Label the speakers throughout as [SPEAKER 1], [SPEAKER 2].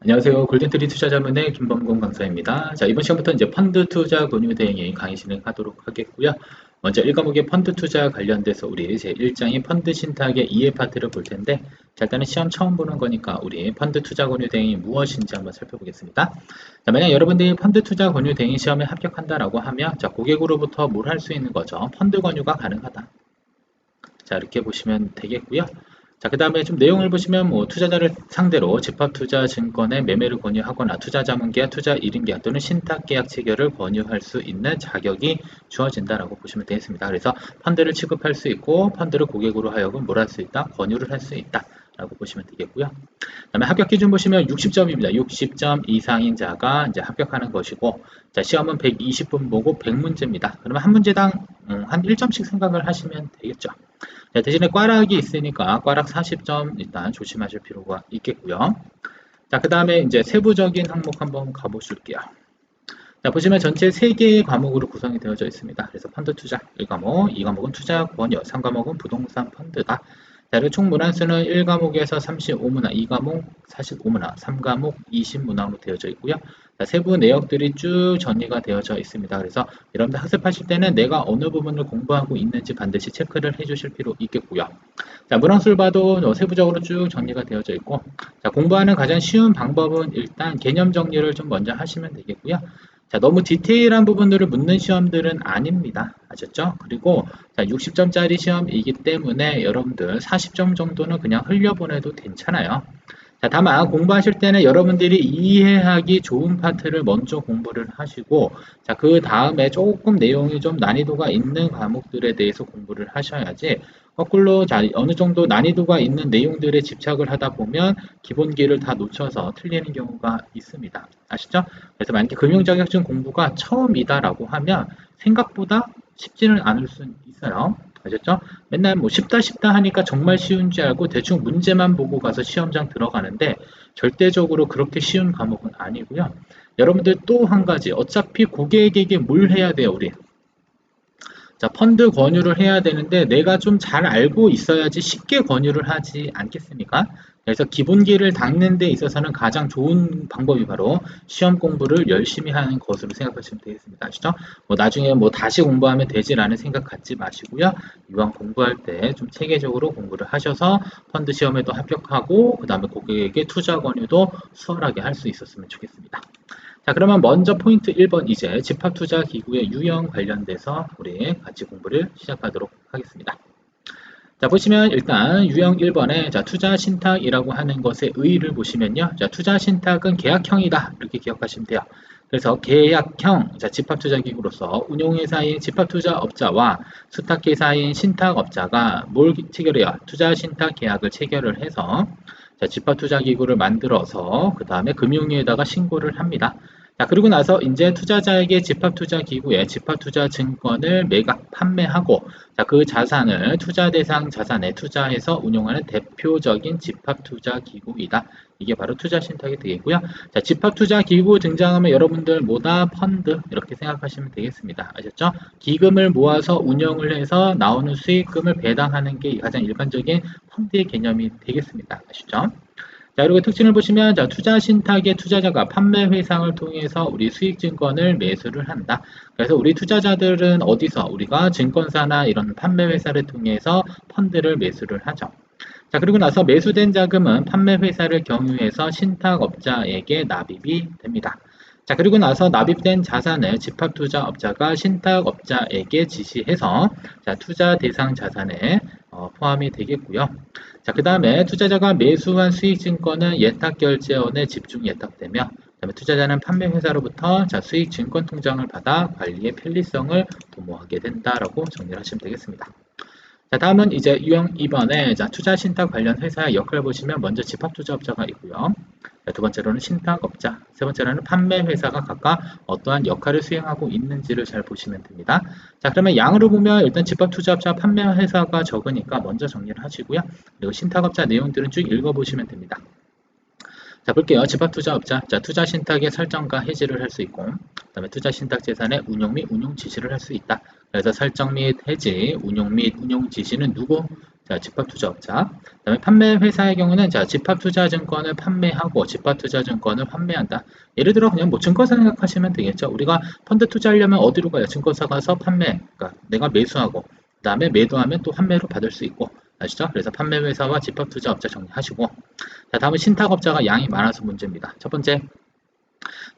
[SPEAKER 1] 안녕하세요. 골든트리 투자자문의 김범공 강사입니다. 자, 이번 시간부터 이제 펀드 투자 권유 대행에 강의 진행하도록 하겠고요. 먼저 1과목의 펀드 투자 관련돼서 우리 제 1장인 펀드 신탁의 이해 파트를 볼 텐데, 자, 일단은 시험 처음 보는 거니까 우리 펀드 투자 권유 대행이 무엇인지 한번 살펴보겠습니다. 자, 만약 여러분들이 펀드 투자 권유 대행 시험에 합격한다라고 하면, 자, 고객으로부터 뭘 할 수 있는 거죠? 펀드 권유가 가능하다. 자, 이렇게 보시면 되겠고요. 자, 그 다음에 좀 내용을 보시면 뭐 투자자를 상대로 집합투자 증권의 매매를 권유하거나 투자 자문계약, 투자이름계약 또는 신탁계약 체결을 권유할 수 있는 자격이 주어진다라고 보시면 되겠습니다. 그래서 펀드를 취급할 수 있고 펀드를 고객으로 하여금 뭘 할 수 있다? 권유를 할 수 있다. 라고 보시면 되겠고요. 그 다음에 합격 기준 보시면 60점입니다. 60점 이상인 자가 이제 합격하는 것이고, 자, 시험은 120분 보고 100문제입니다. 그러면 한 문제당 음, 한 1점씩 생각을 하시면 되겠죠. 자, 대신에 꽈락이 있으니까 꽈락 40점 일단 조심하실 필요가 있겠고요. 자, 그 다음에 이제 세부적인 항목 한번 가보실게요. 자, 보시면 전체 3개의 과목으로 구성이 되어져 있습니다. 그래서 펀드 투자 1과목, 2과목은 투자 권유, 3과목은 부동산 펀드다. 자, 총 문항 수는 1과목에서 35문화, 2과목 45문화, 3과목 20문화로 되어져 있고요. 자, 세부 내역들이 쭉 정리가 되어져 있습니다. 그래서 여러분들 학습하실 때는 내가 어느 부분을 공부하고 있는지 반드시 체크를 해주실 필요 있겠고요. 자, 문항수를 봐도 세부적으로 쭉 정리가 되어져 있고, 자, 공부하는 가장 쉬운 방법은 일단 개념 정리를 좀 먼저 하시면 되겠고요. 자, 너무 디테일한 부분들을 묻는 시험들은 아닙니다. 아셨죠? 그리고 자, 60점짜리 시험이기 때문에 여러분들 40점 정도는 그냥 흘려보내도 괜찮아요. 자, 다만 공부하실 때는 여러분들이 이해하기 좋은 파트를 먼저 공부를 하시고 자, 그 다음에 조금 내용이 좀 난이도가 있는 과목들에 대해서 공부를 하셔야지 거꾸로 자, 어느 정도 난이도가 있는 내용들에 집착을 하다 보면 기본기를 다 놓쳐서 틀리는 경우가 있습니다. 아시죠? 그래서 만약에 금융자격증 공부가 처음이다라고 하면 생각보다 쉽지는 않을 수 있어요. 아셨죠? 맨날 뭐 쉽다 쉽다 하니까 정말 쉬운 줄 알고 대충 문제만 보고 가서 시험장 들어가는데 절대적으로 그렇게 쉬운 과목은 아니고요. 여러분들 또 한 가지 어차피 고객에게 뭘 해야 돼요 우리 자, 펀드 권유를 해야 되는데 내가 좀 잘 알고 있어야지 쉽게 권유를 하지 않겠습니까? 그래서 기본기를 닦는 데 있어서는 가장 좋은 방법이 바로 시험 공부를 열심히 하는 것으로 생각하시면 되겠습니다. 아시죠? 뭐 나중에 뭐 다시 공부하면 되지라는 생각 갖지 마시고요. 이왕 공부할 때 좀 체계적으로 공부를 하셔서 펀드 시험에도 합격하고 그 다음에 고객에게 투자 권유도 수월하게 할 수 있었으면 좋겠습니다. 자, 그러면 먼저 포인트 1번 이제 집합투자 기구의 유형 관련돼서 우리 같이 공부를 시작하도록 하겠습니다. 자, 보시면 일단 유형 1번에 자, 투자 신탁이라고 하는 것의 의의를 보시면요. 자, 투자 신탁은 계약형이다. 이렇게 기억하시면 돼요. 그래서 계약형 자, 집합투자기구로서 운용회사인 집합투자업자와 수탁회사인 신탁업자가 뭘 체결해요? 투자 신탁 계약을 체결을 해서 자, 집합투자기구를 만들어서 그 다음에 금융위에다가 신고를 합니다. 자, 그리고 나서 이제 투자자에게 집합투자기구에 집합투자증권을 매각 판매하고 자, 그 자산을 투자 대상 자산에 투자해서 운용하는 대표적인 집합투자기구이다. 이게 바로 투자 신탁이 되겠고요. 자, 집합 투자 기구 등장하면 여러분들 뭐다 펀드 이렇게 생각하시면 되겠습니다. 아셨죠? 기금을 모아서 운영을 해서 나오는 수익금을 배당하는 게 가장 일반적인 펀드의 개념이 되겠습니다. 아시죠? 자, 그리고 특징을 보시면 자, 투자 신탁의 투자자가 판매 회상을 통해서 우리 수익 증권을 매수를 한다. 그래서 우리 투자자들은 어디서 우리가 증권사나 이런 판매 회사를 통해서 펀드를 매수를 하죠. 자, 그리고 나서 매수된 자금은 판매 회사를 경유해서 신탁업자에게 납입이 됩니다. 자, 그리고 나서 납입된 자산을 집합투자업자가 신탁업자에게 지시해서 자, 투자 대상 자산에 어, 포함이 되겠고요. 자, 그 다음에 투자자가 매수한 수익증권은 예탁결제원에 집중 예탁되며 그다음에 투자자는 판매회사로부터 자, 수익증권 통장을 받아 관리의 편리성을 도모하게 된다라고 정리를 하시면 되겠습니다. 자, 다음은 이제 유형 2번에 자, 투자 신탁 관련 회사의 역할을 보시면 먼저 집합투자업자가 있고요. 자, 두 번째로는 신탁업자, 세 번째로는 판매 회사가 각각 어떠한 역할을 수행하고 있는지를 잘 보시면 됩니다. 자, 그러면 양으로 보면 일단 집합투자업자, 판매 회사가 적으니까 먼저 정리를 하시고요. 그리고 신탁업자 내용들은 쭉 읽어보시면 됩니다. 자, 볼게요. 집합투자업자. 자, 투자 신탁의 설정과 해지를 할 수 있고, 그 다음에 투자 신탁 재산의 운용 및 운용 지시를 할 수 있다. 그래서 설정 및 해지, 운용 및 운용 지시는 누구? 자, 집합투자업자. 그 다음에 판매 회사의 경우는 자, 집합투자증권을 판매하고 집합투자증권을 판매한다. 예를 들어 그냥 뭐 증권사 생각하시면 되겠죠. 우리가 펀드 투자하려면 어디로 가요? 증권사 가서 판매. 그러니까 내가 매수하고 그 다음에 매도하면 또 판매로 받을 수 있고 아시죠? 그래서 판매 회사와 집합 투자 업자 정리하시고 자, 다음은 신탁 업자가 양이 많아서 문제입니다. 첫 번째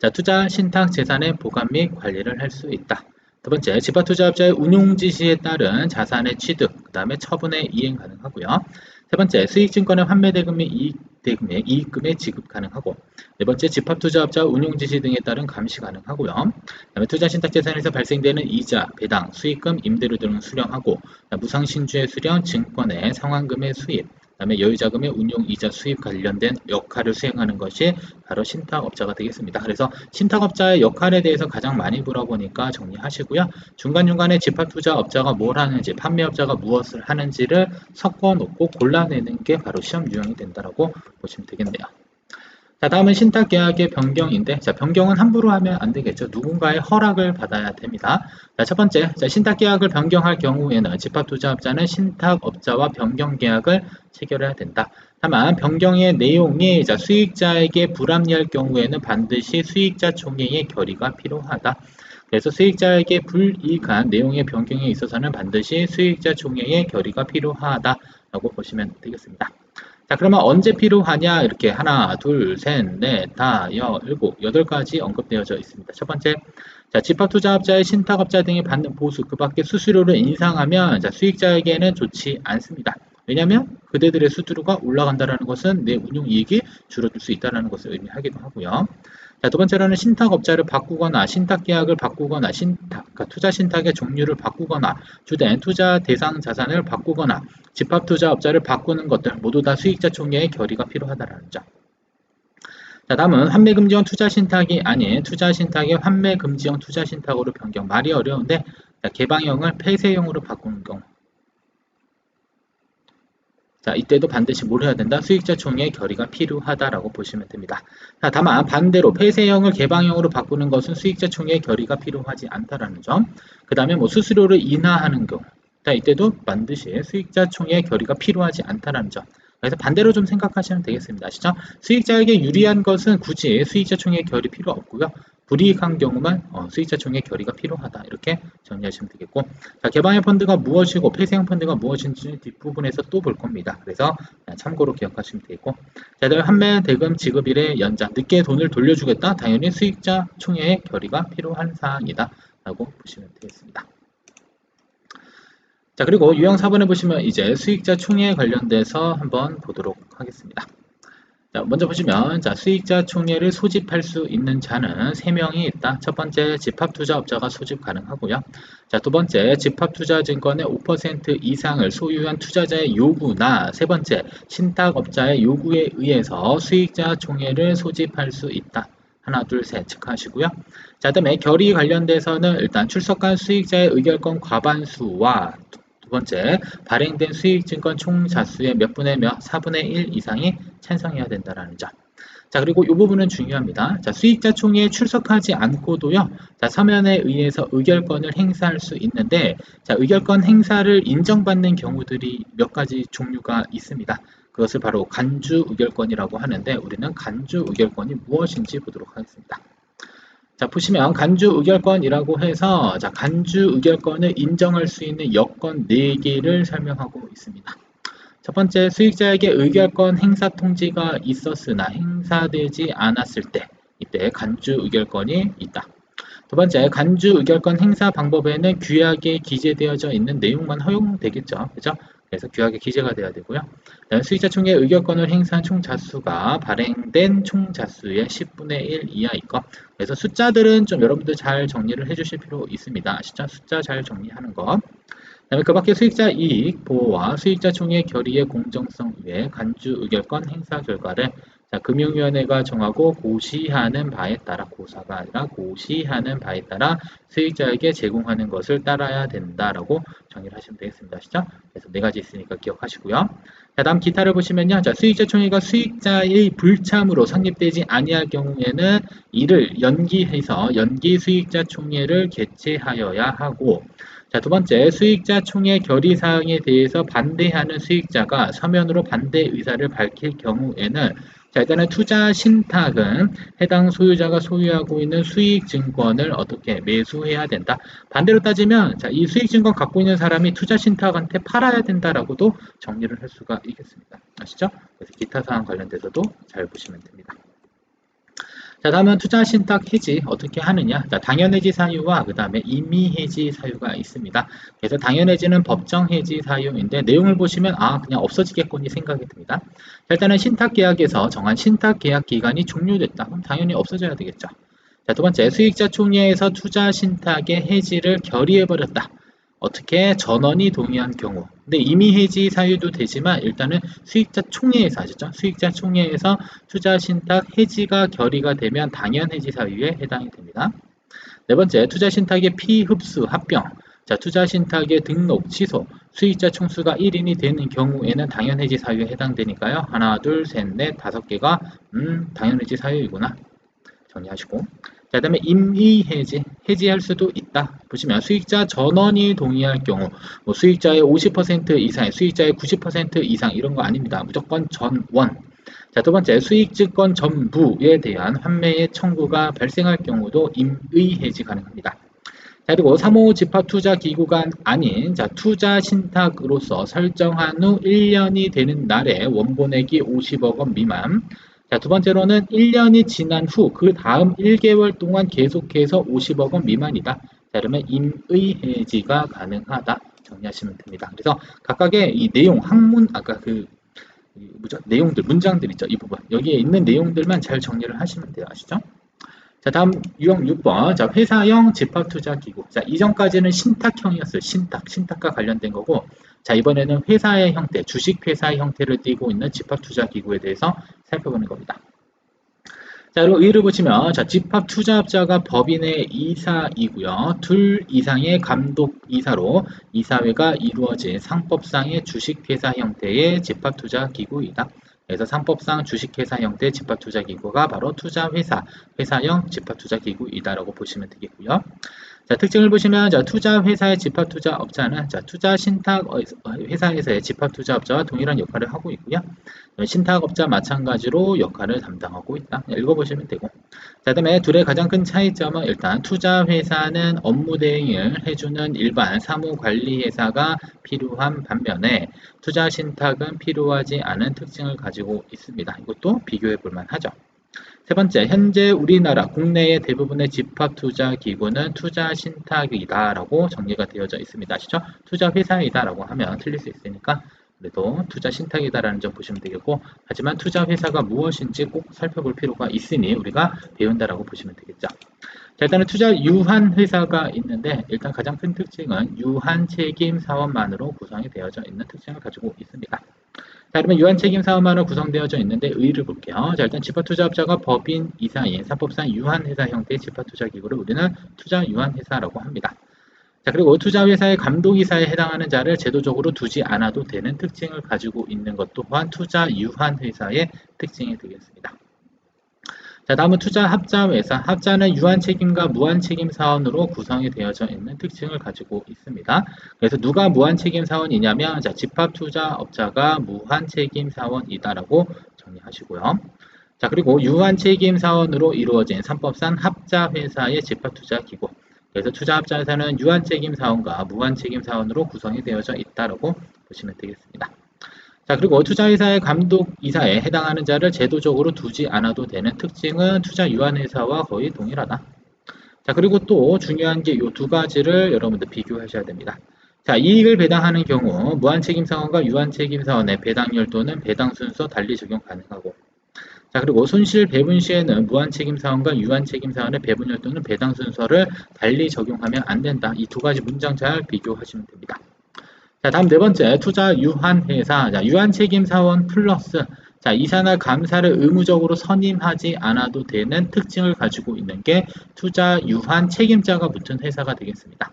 [SPEAKER 1] 자, 투자 신탁 재산의 보관 및 관리를 할 수 있다. 두 번째, 집합투자업자의 운용 지시에 따른 자산의 취득, 그 다음에 처분의 이행 가능하고요. 세 번째, 수익증권의 환매대금 및 이익대금의 이익금의 지급 가능하고 네 번째, 집합투자업자 운용 지시 등에 따른 감시 가능하고요. 그 다음에 투자신탁재산에서 발생되는 이자, 배당, 수익금, 임대료 등을 수령하고 무상신주의 수령, 증권의 상환금의 수입, 다음에 여유자금의 운용 이자 수입 관련된 역할을 수행하는 것이 바로 신탁업자가 되겠습니다. 그래서 신탁업자의 역할에 대해서 가장 많이 물어보니까 정리하시고요. 중간중간에 집합투자업자가 뭘 하는지, 판매업자가 무엇을 하는지를 섞어 놓고 골라내는 게 바로 시험 유형이 된다라고 보시면 되겠네요. 자, 다음은 신탁 계약의 변경인데, 자, 변경은 함부로 하면 안 되겠죠. 누군가의 허락을 받아야 됩니다. 자, 첫 번째, 자, 신탁 계약을 변경할 경우에는 집합투자업자는 신탁업자와 변경 계약을 체결해야 된다. 다만 변경의 내용이 자, 수익자에게 불합리할 경우에는 반드시 수익자 총회의 결의가 필요하다. 그래서 수익자에게 불이익한 내용의 변경에 있어서는 반드시 수익자 총회의 결의가 필요하다라고 보시면 되겠습니다. 자, 그러면 언제 필요하냐? 이렇게 하나, 둘, 셋, 넷, 다, 여, 일곱, 여덟 가지 언급되어져 있습니다. 첫 번째, 자, 집합 투자업자의 신탁업자 등이 받는 보수, 그 밖에 수수료를 인상하면 자, 수익자에게는 좋지 않습니다. 왜냐하면 그대들의 수수료가 올라간다는 것은 내 운용 이익이 줄어들 수 있다는 것을 의미하기도 하고요. 자, 두 번째로는 신탁업자를 바꾸거나 신탁계약을 바꾸거나 신탁, 그러니까 투자 신탁의 종류를 바꾸거나 주된 투자 대상 자산을 바꾸거나 집합투자업자를 바꾸는 것들 모두 다 수익자 총회의 결의가 필요하다는 점. 자, 다음은 환매금지형 투자신탁이 아닌 투자신탁의 환매금지형 투자신탁으로 변경. 말이 어려운데 자, 개방형을 폐쇄형으로 바꾸는 경우. 자, 이때도 반드시 뭘 해야 된다? 수익자 총회의 결의가 필요하다라고 보시면 됩니다. 자, 다만 반대로 폐쇄형을 개방형으로 바꾸는 것은 수익자 총회의 결의가 필요하지 않다라는 점. 그 다음에 뭐 수수료를 인하하는 경우. 자, 이때도 반드시 수익자 총회의 결의가 필요하지 않다라는 점. 그래서 반대로 좀 생각하시면 되겠습니다. 아시죠? 수익자에게 유리한 것은 굳이 수익자 총회의 결의 필요 없고요. 불이익한 경우만 어, 수익자 총회 결의가 필요하다 이렇게 정리하시면 되겠고 자, 개방형 펀드가 무엇이고 폐쇄형 펀드가 무엇인지 뒷부분에서 또 볼 겁니다. 그래서 참고로 기억하시면 되겠고 자, 다음 판매 대금 지급일의 연장 늦게 돈을 돌려주겠다 당연히 수익자 총회의 결의가 필요한 사항이다 라고 보시면 되겠습니다. 자 그리고 유형 4번에 보시면 이제 수익자 총회에 관련돼서 한번 보도록 하겠습니다. 자, 먼저 보시면 자, 수익자 총회를 소집할 수 있는 자는 3명이 있다. 첫 번째 집합투자업자가 소집 가능하고요. 자, 두 번째 집합투자증권의 5% 이상을 소유한 투자자의 요구나 세 번째 신탁업자의 요구에 의해서 수익자 총회를 소집할 수 있다. 하나, 둘, 셋 체크하시고요. 자, 다음에 결의 관련돼서는 일단 출석한 수익자의 의결권 과반수와 두 번째, 발행된 수익증권 총 자수의 몇 분의 몇, 4분의 1 이상이 찬성해야 된다는 점. 자, 그리고 이 부분은 중요합니다. 자, 수익자 총회에 출석하지 않고도요, 자, 서면에 의해서 의결권을 행사할 수 있는데, 자, 의결권 행사를 인정받는 경우들이 몇 가지 종류가 있습니다. 그것을 바로 간주 의결권이라고 하는데, 우리는 간주 의결권이 무엇인지 보도록 하겠습니다. 자, 보시면 간주 의결권이라고 해서 자, 간주 의결권을 인정할 수 있는 여건 4개를 설명하고 있습니다. 첫 번째, 수익자에게 의결권 행사 통지가 있었으나 행사되지 않았을 때 이때 간주 의결권이 있다. 두 번째, 간주 의결권 행사 방법에는 규약에 기재되어져 있는 내용만 허용되겠죠. 그죠? 그래서 규약에 기재가 돼야 되고요. 수익자 총회 의결권을 행사한 총 자수가 발행된 총 자수의 10분의 1 이하일 것. 그래서 숫자들은 좀 여러분들 잘 정리를 해주실 필요 있습니다. 아시죠? 숫자 잘 정리하는 것. 그다음에 그 밖에 수익자 이익 보호와 수익자 총회 결의의 공정성 위에 간주 의결권 행사 결과를 자, 금융위원회가 정하고 고시하는 바에 따라 고사가 아니라 고시하는 바에 따라 수익자에게 제공하는 것을 따라야 된다라고 정의를 하시면 되겠습니다. 아시죠? 그래서 네 가지 있으니까 기억하시고요. 자, 다음 기타를 보시면요. 자, 수익자 총회가 수익자의 불참으로 성립되지 아니할 경우에는 이를 연기해서 연기 수익자 총회를 개최하여야 하고 자, 두 번째, 수익자 총회 결의 사항에 대해서 반대하는 수익자가 서면으로 반대 의사를 밝힐 경우에는 자, 일단은 투자 신탁은 해당 소유자가 소유하고 있는 수익 증권을 어떻게 매수해야 된다. 반대로 따지면 자, 이 수익 증권 갖고 있는 사람이 투자 신탁한테 팔아야 된다라고도 정리를 할 수가 있겠습니다. 아시죠? 그래서 기타 사항 관련돼서도 잘 보시면 됩니다. 자, 다음은 투자 신탁 해지 어떻게 하느냐? 자, 당연 해지 사유와 그 다음에 임의 해지 사유가 있습니다. 그래서 당연 해지는 법정 해지 사유인데 내용을 보시면 아, 그냥 없어지겠거니 생각이 듭니다. 자, 일단은 신탁 계약에서 정한 신탁 계약 기간이 종료됐다. 그럼 당연히 없어져야 되겠죠. 자, 두 번째, 수익자 총회에서 투자 신탁의 해지를 결의해 버렸다. 어떻게 전원이 동의한 경우 근데 이미 해지 사유도 되지만 일단은 수익자 총회에서 아시죠? 수익자 총회에서 투자 신탁 해지가 결의가 되면 당연 해지 사유에 해당이 됩니다. 네 번째, 투자 신탁의 피흡수 합병 자, 투자 신탁의 등록, 취소, 수익자 총수가 1인이 되는 경우에는 당연 해지 사유에 해당되니까요. 하나, 둘, 셋, 넷, 다섯 개가 음, 당연 해지 사유이구나. 정리하시고 자, 그 다음에 임의 해지, 해지할 수도 있다. 보시면 수익자 전원이 동의할 경우 뭐 수익자의 50% 이상, 수익자의 90% 이상 이런 거 아닙니다. 무조건 전원. 자, 두 번째 수익증권 전부에 대한 환매의 청구가 발생할 경우도 임의 해지 가능합니다. 자, 그리고 3호 집합 투자 기구가 아닌 자, 투자 신탁으로서 설정한 후 1년이 되는 날에 원본액이 50억 원 미만 자, 두 번째로는 1년이 지난 후 그 다음 1개월 동안 계속해서 50억 원 미만이다. 자, 그러면 임의 해지가 가능하다. 정리하시면 됩니다. 그래서 각각의 이 내용, 학문, 아까 그 뭐죠? 내용들, 문장들 있죠. 이 부분. 여기에 있는 내용들만 잘 정리를 하시면 돼요. 아시죠? 자, 다음 유형 6번. 자, 회사형 집합투자 기구. 자, 이전까지는 신탁형이었어요. 신탁. 신탁과 관련된 거고. 자, 이번에는 회사의 형태, 주식회사의 형태를 띠고 있는 집합투자기구에 대해서 살펴보는 겁니다. 자, 그리고 의를 보시면, 자, 집합 투자업자가 법인의 이사이고요. 둘 이상의 감독 이사로 이사회가 이루어진 상법상의 주식회사 형태의 집합 투자 기구이다. 그래서 상법상 주식회사 형태의 집합 투자 기구가 바로 투자회사, 회사형 집합 투자 기구이다라고 보시면 되겠고요. 자, 특징을 보시면 자, 투자 회사의 집합 투자 업자는 자, 투자 신탁 어, 회사에서의 집합 투자 업자와 동일한 역할을 하고 있고요. 신탁 업자 마찬가지로 역할을 담당하고 있다. 읽어 보시면 되고. 자, 그다음에 둘의 가장 큰 차이점은 일단 투자 회사는 업무 대행을 해 주는 일반 사무 관리 회사가 필요한 반면에 투자 신탁은 필요하지 않은 특징을 가지고 있습니다. 이것도 비교해 볼 만하죠. 세 번째, 현재 우리나라 국내의 대부분의 집합 투자 기구는 투자 신탁이다라고 정리가 되어져 있습니다. 아시죠? 투자 회사이다라고 하면 틀릴 수 있으니까 그래도 투자 신탁이다라는 점 보시면 되겠고 하지만 투자 회사가 무엇인지 꼭 살펴볼 필요가 있으니 우리가 배운다라고 보시면 되겠죠. 자, 일단은 투자 유한 회사가 있는데 일단 가장 큰 특징은 유한 책임 사원만으로 구성이 되어져 있는 특징을 가지고 있습니다. 자, 그러면 유한 책임 사업만으로 구성되어져 있는데 의의를 볼게요. 자, 일단 집합투자업자가 법인 이사인 사법상 유한 회사 형태의 집합투자기구를 우리는 투자 유한 회사라고 합니다. 자, 그리고 투자회사의 감독이사에 해당하는 자를 제도적으로 두지 않아도 되는 특징을 가지고 있는 것 또한 투자 유한 회사의 특징이 되겠습니다. 자, 다음은 투자 합자 회사. 합자는 유한 책임과 무한 책임 사원으로 구성이 되어져 있는 특징을 가지고 있습니다. 그래서 누가 무한 책임 사원이냐면 자, 집합 투자 업자가 무한 책임 사원이다라고 정리하시고요. 자, 그리고 유한 책임 사원으로 이루어진 삼법상 합자 회사의 집합 투자 기구. 그래서 투자 합자 회사는 유한 책임 사원과 무한 책임 사원으로 구성이 되어져 있다라고 보시면 되겠습니다. 자, 그리고 투자회사의 감독 이사에 해당하는 자를 제도적으로 두지 않아도 되는 특징은 투자 유한회사와 거의 동일하다. 자, 그리고 또 중요한 게 이 두 가지를 여러분들 비교하셔야 됩니다. 자, 이익을 배당하는 경우 무한책임 사원과 유한책임 사원의 배당률 또는 배당 순서 달리 적용 가능하고 자, 그리고 손실 배분 시에는 무한책임 사원과 유한책임 사원의 배분율 또는 배당 순서를 달리 적용하면 안 된다. 이 두 가지 문장 잘 비교하시면 됩니다. 자, 다음 네 번째, 투자 유한 회사. 자, 유한 책임 사원 플러스 자, 이사나 감사를 의무적으로 선임하지 않아도 되는 특징을 가지고 있는 게 투자 유한 책임자가 붙은 회사가 되겠습니다.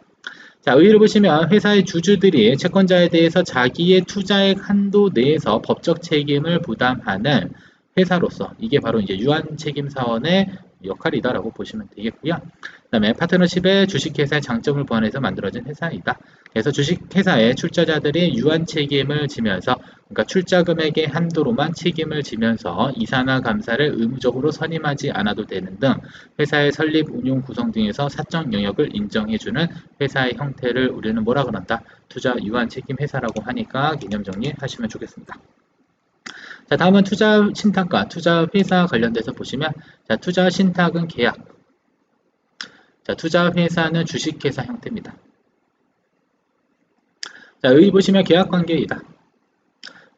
[SPEAKER 1] 자, 의의를 보시면 회사의 주주들이 채권자에 대해서 자기의 투자액 한도 내에서 법적 책임을 부담하는 회사로서 이게 바로 이제 유한 책임 사원의 역할이다라고 보시면 되겠고요. 그 다음에 파트너십의 주식회사의 장점을 보완해서 만들어진 회사이다. 그래서 주식회사의 출자자들이 유한 책임을 지면서 그러니까 출자 금액의 한도로만 책임을 지면서 이사나 감사를 의무적으로 선임하지 않아도 되는 등 회사의 설립, 운용, 구성 등에서 사적 영역을 인정해주는 회사의 형태를 우리는 뭐라 그런다? 투자 유한 책임 회사라고 하니까 개념 정리하시면 좋겠습니다. 자, 다음은 투자 신탁과 투자 회사 관련돼서 보시면 자, 투자 신탁은 계약. 자, 투자 회사는 주식 회사 형태입니다. 자, 여기 보시면 계약 관계이다.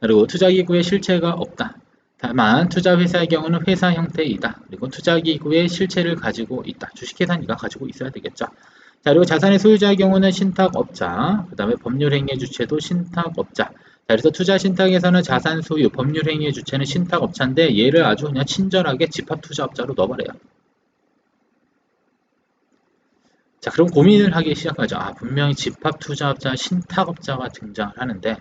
[SPEAKER 1] 그리고 투자 기구의 실체가 없다. 다만 투자 회사의 경우는 회사 형태이다. 그리고 투자 기구의 실체를 가지고 있다. 주식 회사니까 가지고 있어야 되겠죠. 자, 그리고 자산의 소유자의 경우는 신탁업자, 그 다음에 법률행위의 주체도 신탁업자. 자, 그래서 투자 신탁에서는 자산 소유, 법률행위의 주체는 신탁업자인데 얘를 아주 그냥 친절하게 집합투자업자로 넣어버려요. 자, 그럼 고민을 하기 시작하죠. 아, 분명히 집합투자업자, 신탁업자가 등장을 하는데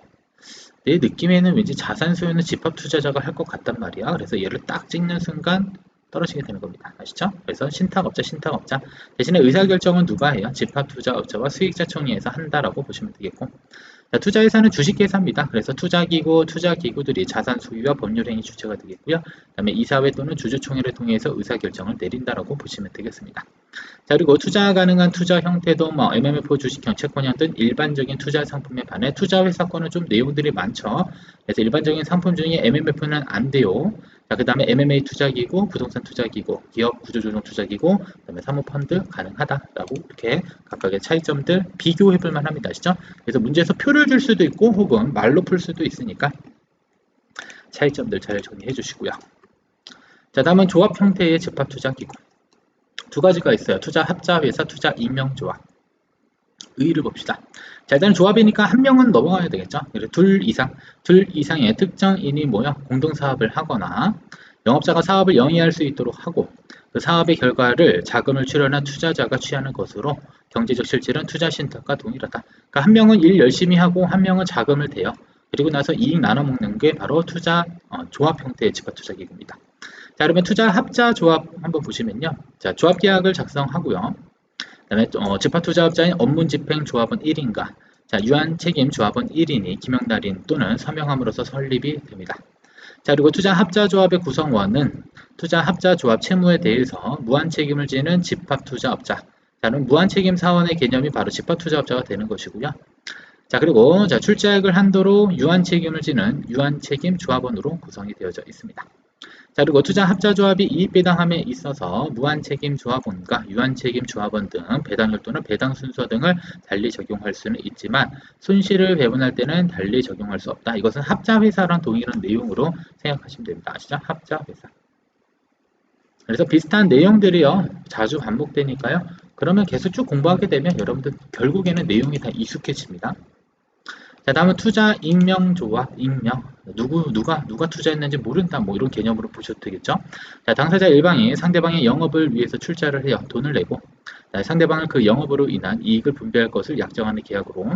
[SPEAKER 1] 내 느낌에는 왠지 자산 소유는 집합투자자가 할 것 같단 말이야. 그래서 얘를 딱 찍는 순간 떨어지게 되는 겁니다. 아시죠? 그래서 신탁업자, 신탁업자 대신에 의사결정은 누가 해요? 집합투자업자와 수익자 총회에서 한다라고 보시면 되겠고 자, 투자회사는 주식회사입니다. 그래서 투자기구, 투자기구들이 자산 소유와 법률행위 주체가 되겠고요. 그 다음에 이사회 또는 주주총회를 통해서 의사결정을 내린다라고 보시면 되겠습니다. 자, 그리고 투자 가능한 투자 형태도 뭐 MMF 주식형, 채권형 등 일반적인 투자 상품에 반해 투자회사권은 좀 내용들이 많죠. 그래서 일반적인 상품 중에 MMF는 안 돼요. 자, 그 다음에 MMA 투자기구, 부동산 투자기구, 기업 구조조정 투자기구, 그 다음에 사모펀드 가능하다라고 이렇게 각각의 차이점들 비교해 볼 만합니다. 아시죠? 그래서 문제에서 표를 줄 수도 있고 혹은 말로 풀 수도 있으니까 차이점들 잘 정리해 주시고요. 자, 다음은 조합 형태의 집합 투자기구. 두 가지가 있어요. 투자 합자회사, 투자 임명조합. 의의를 봅시다. 자, 일단 조합이니까 한 명은 넘어가야 되겠죠. 그래서 둘 이상, 둘 이상의 특정인이 모여 공동사업을 하거나 영업자가 사업을 영위할 수 있도록 하고 그 사업의 결과를 자금을 출연한 투자자가 취하는 것으로 경제적 실질은 투자 신탁과 동일하다. 그러니까 한 명은 일 열심히 하고 한 명은 자금을 대요. 그리고 나서 이익 나눠 먹는 게 바로 투자 어, 조합 형태의 집합 투자 기구입니다. 자, 그러면 투자 합자 조합 한번 보시면요. 자, 조합 계약을 작성하고요. 그다음에 어, 집합투자업자인 업무집행조합은 1인가 자, 유한 책임 조합은 1인이 기명날인 또는 서명함으로써 설립이 됩니다. 자, 그리고 투자 합자 조합의 구성원은 투자 합자 조합 채무에 대해서 무한 책임을 지는 집합 투자업자. 자는 무한 책임 사원의 개념이 바로 집합 투자업자가 되는 것이고요. 자, 그리고 자, 출자액을 한도로 유한 책임을 지는 유한 책임 조합원으로 구성이 되어져 있습니다. 자, 그리고 투자 합자조합이 이익 배당함에 있어서 무한책임 조합원과 유한책임 조합원 등 배당률 또는 배당 순서 등을 달리 적용할 수는 있지만 손실을 배분할 때는 달리 적용할 수 없다. 이것은 합자회사랑 동일한 내용으로 생각하시면 됩니다. 아시죠? 합자회사. 그래서 비슷한 내용들이요. 자주 반복되니까요. 그러면 계속 쭉 공부하게 되면 여러분들 결국에는 내용이 다 익숙해집니다. 자, 다음은 투자 익명 조합, 익명. 누구, 누가, 누가 투자했는지 모른다. 뭐 이런 개념으로 보셔도 되겠죠. 자, 당사자 일방이 상대방의 영업을 위해서 출자를 해요. 돈을 내고. 자, 상대방은 그 영업으로 인한 이익을 분배할 것을 약정하는 계약으로.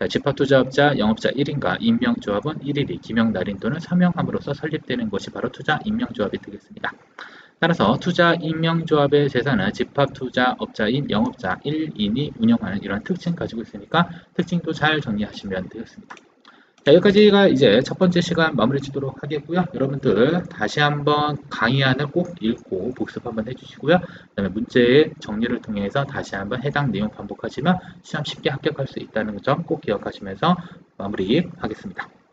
[SPEAKER 1] 자, 집합투자업자, 영업자 1인과 익명조합은 1일이 기명 날인 또는 서명함으로써 설립되는 것이 바로 투자 익명조합이 되겠습니다. 따라서 투자 임명조합의 재산은 집합투자업자인 영업자 1인이 운영하는 이런 특징 가지고 있으니까 특징도 잘 정리하시면 되겠습니다. 자, 여기까지가 이제 첫 번째 시간 마무리 짓도록 하겠고요. 여러분들 다시 한번 강의안을 꼭 읽고 복습 한번 해주시고요. 그 다음에 문제의 정리를 통해서 다시 한번 해당 내용 반복하시면 시험 쉽게 합격할 수 있다는 점 꼭 기억하시면서 마무리 하겠습니다.